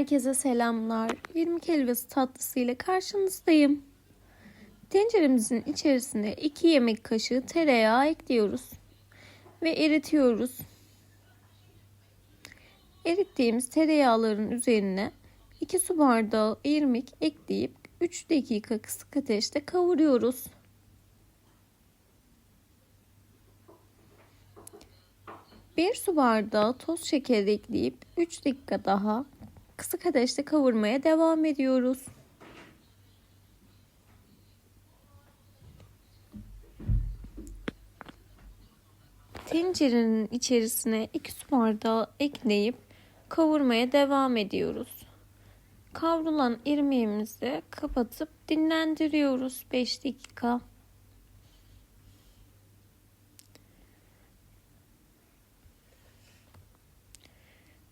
Herkese selamlar. 20 helvası tatlısı ile karşınızdayım. Tenceremizin içerisine 2 yemek kaşığı tereyağı ekliyoruz ve eritiyoruz. Erittiğimiz tereyağların üzerine 2 su bardağı irmik ekleyip 3 dakika kısık ateşte kavuruyoruz. Bir su bardağı toz şeker ekleyip 3 dakika daha kısık ateşte kavurmaya devam ediyoruz. Tencerenin içerisine 2 su bardağı ekleyip kavurmaya devam ediyoruz. Kavrulan irmiğimizi kapatıp dinlendiriyoruz 5 dakika.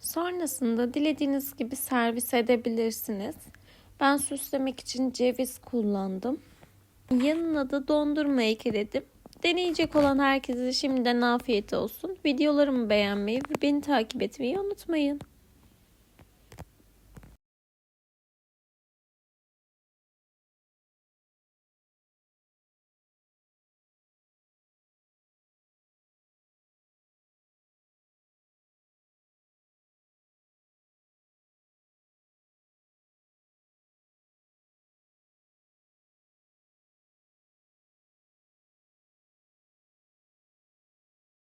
Sonrasında dilediğiniz gibi servis edebilirsiniz. Ben süslemek için ceviz kullandım. Yanına da dondurma ekledim. Deneyecek olan herkese şimdiden afiyet olsun. Videolarımı beğenmeyi ve beni takip etmeyi unutmayın.